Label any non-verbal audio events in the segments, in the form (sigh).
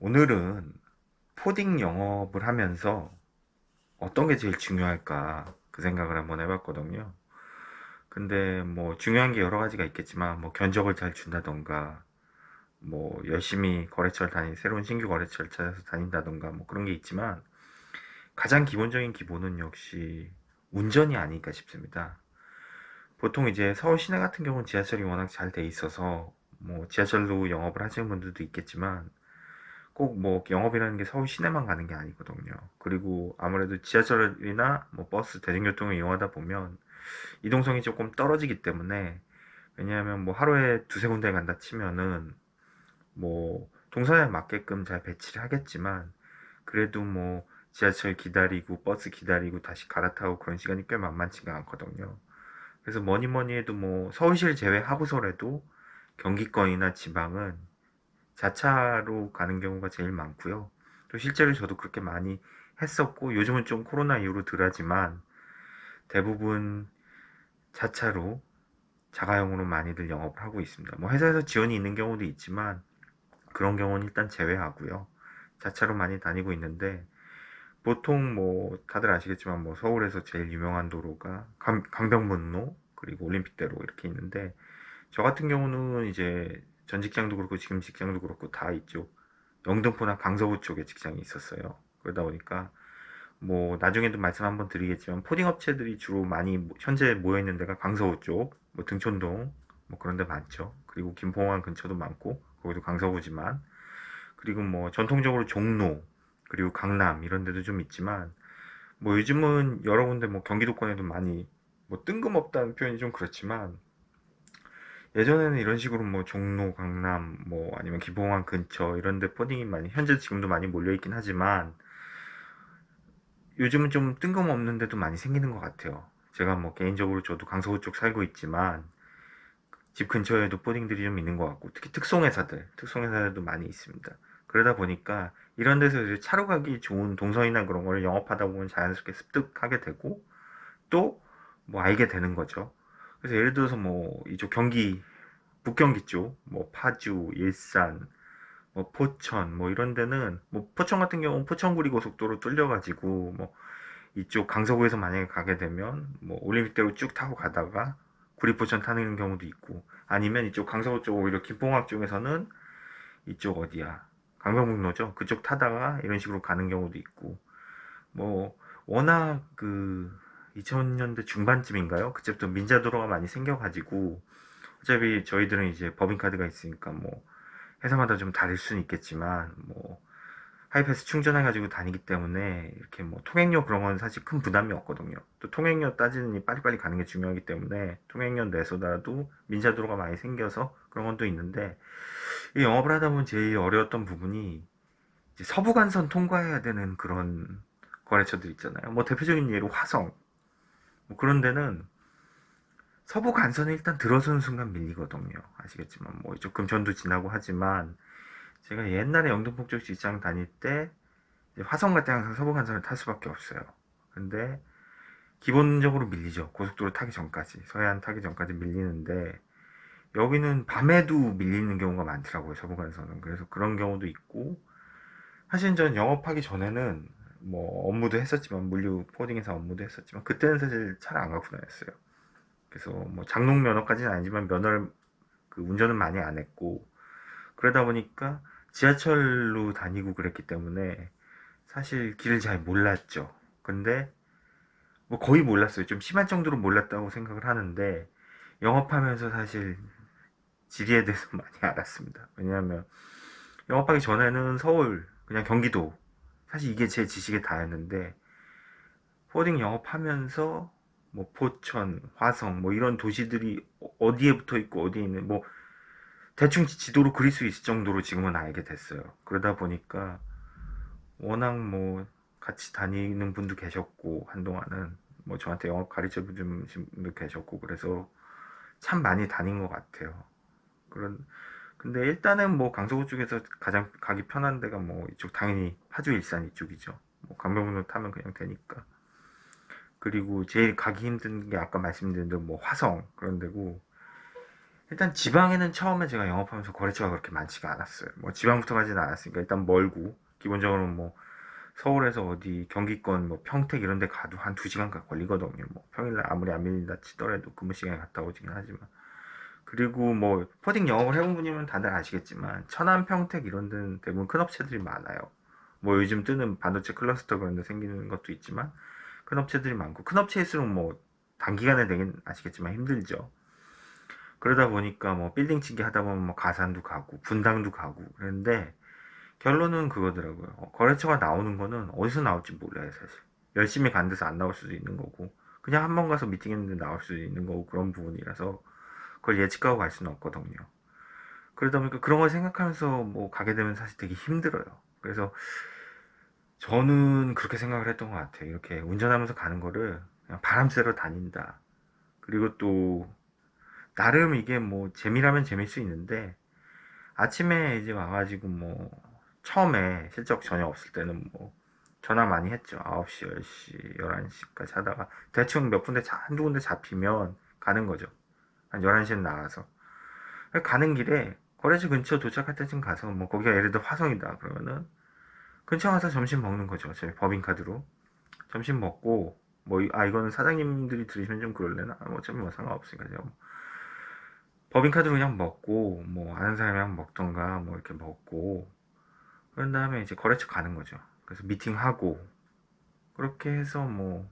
오늘은 포딩 영업을 하면서 어떤 게 제일 중요할까 그 생각을 한번 해봤거든요. 근데 뭐 중요한 게 여러 가지가 있겠지만 뭐 견적을 잘 준다던가 뭐 열심히 거래처를 다니 새로운 신규 거래처를 찾아서 다닌다던가 뭐 그런 게 있지만 가장 기본적인 기본은 역시 운전이 아닐까 싶습니다. 보통 이제 서울 시내 같은 경우는 지하철이 워낙 잘 돼 있어서 뭐 지하철로 영업을 하시는 분들도 있겠지만 꼭 뭐 영업이라는 게 서울 시내만 가는 게 아니거든요. 그리고 아무래도 지하철이나 뭐 버스, 대중교통을 이용하다 보면 이동성이 조금 떨어지기 때문에 왜냐하면 뭐 하루에 두세 군데 간다 치면은 뭐 동선에 맞게끔 잘 배치를 하겠지만 그래도 뭐 지하철 기다리고 버스 기다리고 다시 갈아타고 그런 시간이 꽤 만만치가 않거든요. 그래서 뭐니 뭐니 해도 뭐 서울시를 제외하고서라도 경기권이나 지방은 자차로 가는 경우가 제일 많고요. 또 실제로 저도 그렇게 많이 했었고 요즘은 좀 코로나 이후로 덜하지만 대부분 자차로 자가용으로 많이들 영업을 하고 있습니다. 뭐 회사에서 지원이 있는 경우도 있지만 그런 경우는 일단 제외하고요. 자차로 많이 다니고 있는데 보통 뭐 다들 아시겠지만 뭐 서울에서 제일 유명한 도로가 강, 강병문로 그리고 올림픽대로 이렇게 있는데 저 같은 경우는 이제 전 직장도 그렇고 지금 직장도 그렇고 다 이쪽 영등포나 강서구 쪽에 직장이 있었어요. 그러다 보니까 뭐 나중에도 말씀 한번 드리겠지만 포딩 업체들이 주로 많이 모- 현재 모여 있는 데가 강서구 쪽, 뭐 등촌동 뭐 그런 데 많죠. 그리고 김포공항 근처도 많고 거기도 강서구지만 그리고 뭐 전통적으로 종로 그리고 강남 이런 데도 좀 있지만 뭐 요즘은 여러 군데 뭐 경기도권에도 많이 뭐 뜬금없다는 표현이 좀 그렇지만 예전에는 이런 식으로 뭐 종로, 강남, 뭐 아니면 기봉항 근처 이런 데 포딩이 많이 현재 지금도 많이 몰려 있긴 하지만 요즘은 좀 뜬금없는 데도 많이 생기는 것 같아요. 제가 뭐 개인적으로 저도 강서구 쪽 살고 있지만 집 근처에도 포딩들이 좀 있는 것 같고 특히 특송회사들, 특송회사들도 많이 있습니다. 그러다 보니까 이런 데서 이제 차로 가기 좋은 동선이나 그런 걸 영업하다 보면 자연스럽게 습득하게 되고 또 뭐 알게 되는 거죠. 그래서 예를 들어서 뭐 이쪽 경기 북경기 쪽, 뭐 파주, 일산, 뭐 포천, 뭐 이런 데는 뭐 포천 같은 경우는 포천구리 고속도로 뚫려가지고 뭐 이쪽 강서구에서 만약에 가게 되면 뭐 올림픽대로 쭉 타고 가다가 구리포천 타는 경우도 있고 아니면 이쪽 강서구 쪽 오히려 김포항 쪽에서는 이쪽 어디야? 강변북로죠. 그쪽 타다가 이런 식으로 가는 경우도 있고 뭐 워낙 그 2000년대 중반쯤인가요? 그때부터 민자도로가 많이 생겨가지고 어차피 저희들은 이제 법인카드가 있으니까 뭐 회사마다 좀 다를 수는 있겠지만 뭐 하이패스 충전해가지고 다니기 때문에 이렇게 뭐 통행료 그런 건 사실 큰 부담이 없거든요. 또 통행료 따지니 빨리빨리 가는 게 중요하기 때문에 통행료 내서라도 민자도로가 많이 생겨서 그런 건 또 있는데 이 영업을 하다 보면 제일 어려웠던 부분이 서부간선 통과해야 되는 그런 거래처들 있잖아요. 뭐 대표적인 예로 화성 뭐 그런 데는 서부 간선에 일단 들어서는 순간 밀리거든요. 아시겠지만 뭐 이쪽 금천도 지나고 하지만 제가 옛날에 영등포 쪽 직장 다닐 때 화성 갈 때 항상 서부 간선을 탈 수밖에 없어요. 근데 기본적으로 밀리죠. 고속도로 타기 전까지 서해안 타기 전까지 밀리는데 여기는 밤에도 밀리는 경우가 많더라고요. 서부 간선은 그래서 그런 경우도 있고 사실 전 영업하기 전에는 뭐 업무도 했었지만 물류 포딩에서 업무도 했었지만 그때는 사실 차를 안 갖고 다녔어요. 그래서 뭐 장롱 면허까지는 아니지만 면허를 그 운전은 많이 안 했고 그러다 보니까 지하철로 다니고 그랬기 때문에 사실 길을 잘 몰랐죠. 근데 뭐 거의 몰랐어요. 좀 심할 정도로 몰랐다고 생각을 하는데 영업하면서 사실 지리에 대해서 (laughs) 많이 알았습니다. 왜냐하면 영업하기 전에는 서울 그냥 경기도 사실 이게 제 지식에 다였는데 포딩 영업하면서 뭐 포천, 화성 뭐 이런 도시들이 어- 어디에 붙어 있고 어디에 있는 뭐 대충 지도로 그릴 수 있을 정도로 지금은 알게 됐어요. 그러다 보니까 워낙 뭐 같이 다니는 분도 계셨고 한동안은 뭐 저한테 영업 가르쳐 주신 분도 계셨고 그래서 참 많이 다닌 것 같아요. 그런 근데 일단은 뭐 강서구 쪽에서 가장 가기 편한 데가 뭐 이쪽 당연히 파주 일산 이쪽이죠. 뭐 강변북로 타면 그냥 되니까. 그리고 제일 가기 힘든 게 아까 말씀드린 대로 뭐 화성 그런 데고 일단 지방에는 처음에 제가 영업하면서 거래처가 그렇게 많지가 않았어요. 뭐 지방부터 가지는 않았으니까 일단 멀고 기본적으로 뭐 서울에서 어디 경기권 뭐 평택 이런 데 가도 한 2시간가 걸리거든요. 뭐 평일날 아무리 안 밀린다 치더라도 근무 시간에 갔다 오지긴 하지만 그리고 뭐 포딩 영업을 해본 분이면 다들 아시겠지만 천안 평택 이런 데는 대부분 큰 업체들이 많아요. 뭐 요즘 뜨는 반도체 클러스터 그런 데 생기는 것도 있지만 큰 업체들이 많고 큰 업체일수록 뭐 단기간에 되긴 아시겠지만 힘들죠. 그러다 보니까 뭐 빌딩 치기 하다 보면 뭐 가산도 가고 분당도 가고 그랬는데 결론은 그거더라고요. 어, 거래처가 나오는 거는 어디서 나올지 몰라요, 사실. 열심히 간 데서 안 나올 수도 있는 거고, 그냥 한 번 가서 미팅했는데 나올 수도 있는 거고, 그런 부분이라서, 그걸 예측하고 갈 수는 없거든요. 그러다 보니까 그런 걸 생각하면서 뭐 가게 되면 사실 되게 힘들어요. 그래서 저는 그렇게 생각을 했던 것 같아요. 이렇게 운전하면서 가는 거를 그냥 바람 쐬러 다닌다. 그리고 또, 나름 이게 뭐 재미라면 재밀 수 있는데, 아침에 이제 와가지고 뭐, 처음에 실적 전혀 없을 때는 뭐 전화 많이 했죠. 9시, 10시, 11시까지 하다가 대충 몇 군데, 자- 한두 군데 잡히면 가는 거죠. 한 11시에 나가서. 가는 길에 거래처 근처 도착할 때쯤 가서 뭐 거기가 예를 들어 화성이다 그러면은 근처 가서 점심 먹는 거죠. 저희 법인카드로. 점심 먹고 뭐 아 이거는 사장님들이 들으시면 좀 그럴래나? 아, 뭐 어차피 뭐 상관없으니까 제가 뭐 법인카드로 그냥 먹고 뭐 아는 사람이랑 먹던가 뭐 이렇게 먹고 그런 다음에 이제 거래처 가는 거죠. 그래서 미팅하고 그렇게 해서 뭐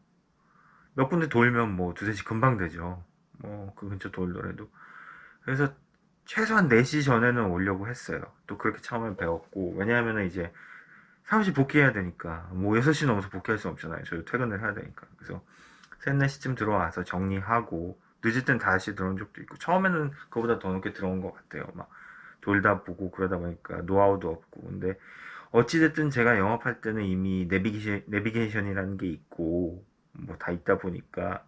몇 군데 돌면 뭐 두세 시 금방 되죠. 뭐 그 근처 돌더라도 그래서 최소한 4시 전에는 오려고 했어요. 또 그렇게 처음에 배웠고 왜냐하면 이제 사무실 복귀해야 되니까 뭐 6시 넘어서 복귀할 수 없잖아요. 저도 퇴근을 해야 되니까 그래서 3, 4시쯤 들어와서 정리하고 늦을 땐 5시 들어온 적도 있고 처음에는 그보다 더 늦게 들어온 것 같아요. 막 돌다 보고 그러다 보니까 노하우도 없고 근데 어찌됐든 제가 영업할 때는 이미 내비게이션, 내비게이션이라는 게 있고 뭐 다 있다 보니까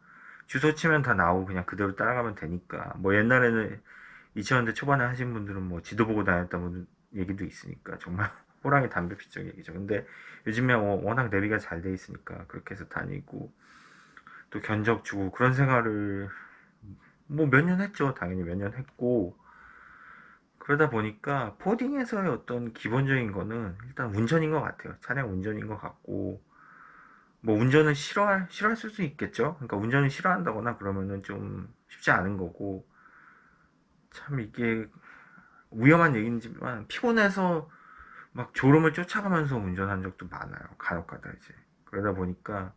주소 치면 다 나오고 그냥 그대로 따라가면 되니까. 뭐 옛날에는 2000년대 초반에 하신 분들은 뭐 지도 보고 다녔다는 얘기도 있으니까 정말 (laughs) 호랑이 담배 피적 얘기죠. 근데 요즘에 워- 워낙 내비가 잘 돼 있으니까 그렇게 해서 다니고 또 견적 주고 그런 생활을 뭐 몇 년 했죠. 당연히 몇 년 했고. 그러다 보니까 포딩에서의 어떤 기본적인 거는 일단 운전인 것 같아요. 차량 운전인 것 같고 뭐 운전은 싫어할 싫어할 수도 있겠죠. 그러니까 운전을 싫어한다거나 그러면은 좀 쉽지 않은 거고 참 이게 위험한 얘기지만 피곤해서 막 졸음을 쫓아가면서 운전한 적도 많아요. 간혹가다 이제 그러다 보니까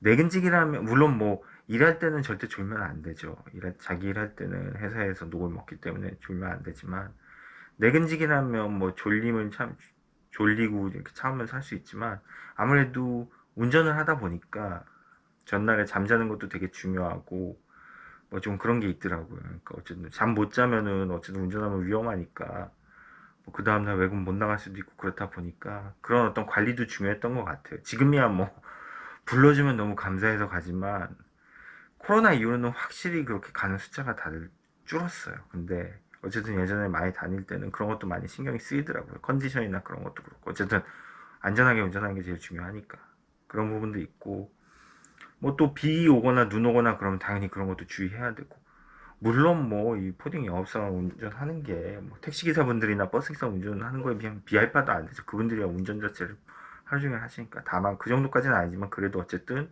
내근직이라면 물론 뭐 일할 때는 절대 졸면 안 되죠. 일할, 자기 일할 때는 회사에서 녹을 먹기 때문에 졸면 안 되지만 내근직이라면 뭐 졸림은 참 졸리고 이렇게 참으면서 할 수 있지만 아무래도 운전을 하다 보니까 전날에 잠자는 것도 되게 중요하고 뭐 좀 그런 게 있더라고요. 그러니까 어쨌든 잠 못 자면은 어쨌든 운전하면 위험하니까 뭐 그 다음날 외국 못 나갈 수도 있고 그렇다 보니까 그런 어떤 관리도 중요했던 것 같아요. 지금이야 뭐 (laughs) 불러주면 너무 감사해서 가지만 코로나 이후로는 확실히 그렇게 가는 숫자가 다들 줄었어요. 근데 어쨌든 예전에 많이 다닐 때는 그런 것도 많이 신경이 쓰이더라고요. 컨디션이나 그런 것도 그렇고. 어쨌든 안전하게 운전하는 게 제일 중요하니까. 그런 부분도 있고. 뭐 또 비 오거나 눈 오거나 그러면 당연히 그런 것도 주의해야 되고. 물론 뭐 이 포딩 영업사원 운전하는 게 뭐 택시기사분들이나 버스기사 운전하는 거에 비하면 비할 바도 안 되죠. 그분들이 운전 자체를 하루 종일 하시니까. 다만 그 정도까지는 아니지만 그래도 어쨌든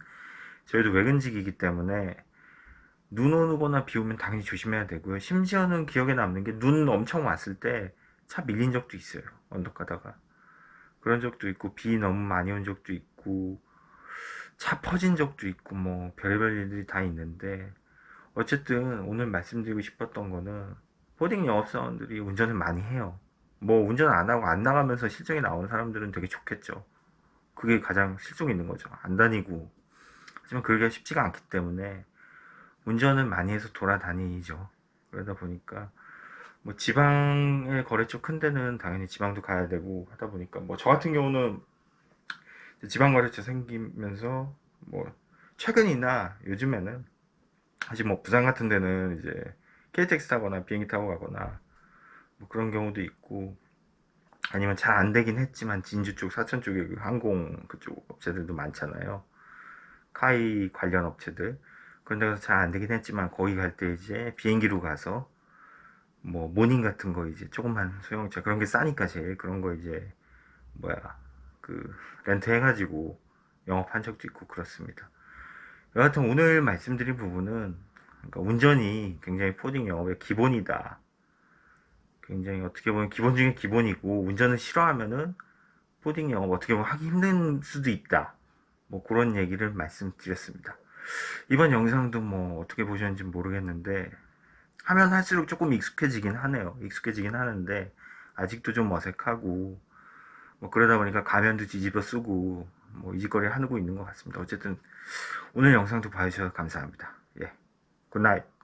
저희도 외근직이기 때문에 눈 오거나 비 오면 당연히 조심해야 되고요. 심지어는 기억에 남는 게 눈 엄청 왔을 때 차 밀린 적도 있어요. 언덕 가다가. 그런 적도 있고, 비 너무 많이 온 적도 있고, 차 퍼진 적도 있고, 뭐, 별의별 일들이 다 있는데, 어쨌든 오늘 말씀드리고 싶었던 거는, 포딩 영업사원들이 운전을 많이 해요. 뭐, 운전 안 하고 안 나가면서 실적이 나오는 사람들은 되게 좋겠죠. 그게 가장 실속 있는 거죠. 안 다니고. 하지만 그러기가 쉽지가 않기 때문에, 운전을 많이 해서 돌아다니죠. 그러다 보니까 뭐 지방의 거래처 큰 데는 당연히 지방도 가야 되고 하다 보니까 뭐 저 같은 경우는 지방 거래처 생기면서 뭐 최근이나 요즘에는 사실 뭐 부산 같은 데는 이제 KTX 타거나 비행기 타고 가거나 뭐 그런 경우도 있고 아니면 잘 안 되긴 했지만 진주 쪽 사천 쪽에 그 항공 그쪽 업체들도 많잖아요. 카이 관련 업체들 그런 데 가서 잘 안 되긴 했지만 거기 갈 때 이제 비행기로 가서 뭐 모닝 같은 거 이제 조금만 소형차 그런 게 싸니까 제일 그런 거 이제 뭐야 그 렌트 해가지고 영업한 적도 있고 그렇습니다. 여하튼 오늘 말씀드린 부분은 그러니까 운전이 굉장히 포딩 영업의 기본이다. 굉장히 어떻게 보면 기본 중에 기본이고 운전을 싫어하면은 포딩 영업 어떻게 보면 하기 힘든 수도 있다. 뭐 그런 얘기를 말씀드렸습니다. 이번 영상도 뭐 어떻게 보셨는지 모르겠는데 하면 할수록 조금 익숙해지긴 하네요. 익숙해지긴 하는데 아직도 좀 어색하고 뭐 그러다 보니까 가면도 뒤집어 쓰고 뭐 이짓거리 하고 있는 것 같습니다. 어쨌든 오늘 영상도 봐주셔서 감사합니다. 예, 굿나잇.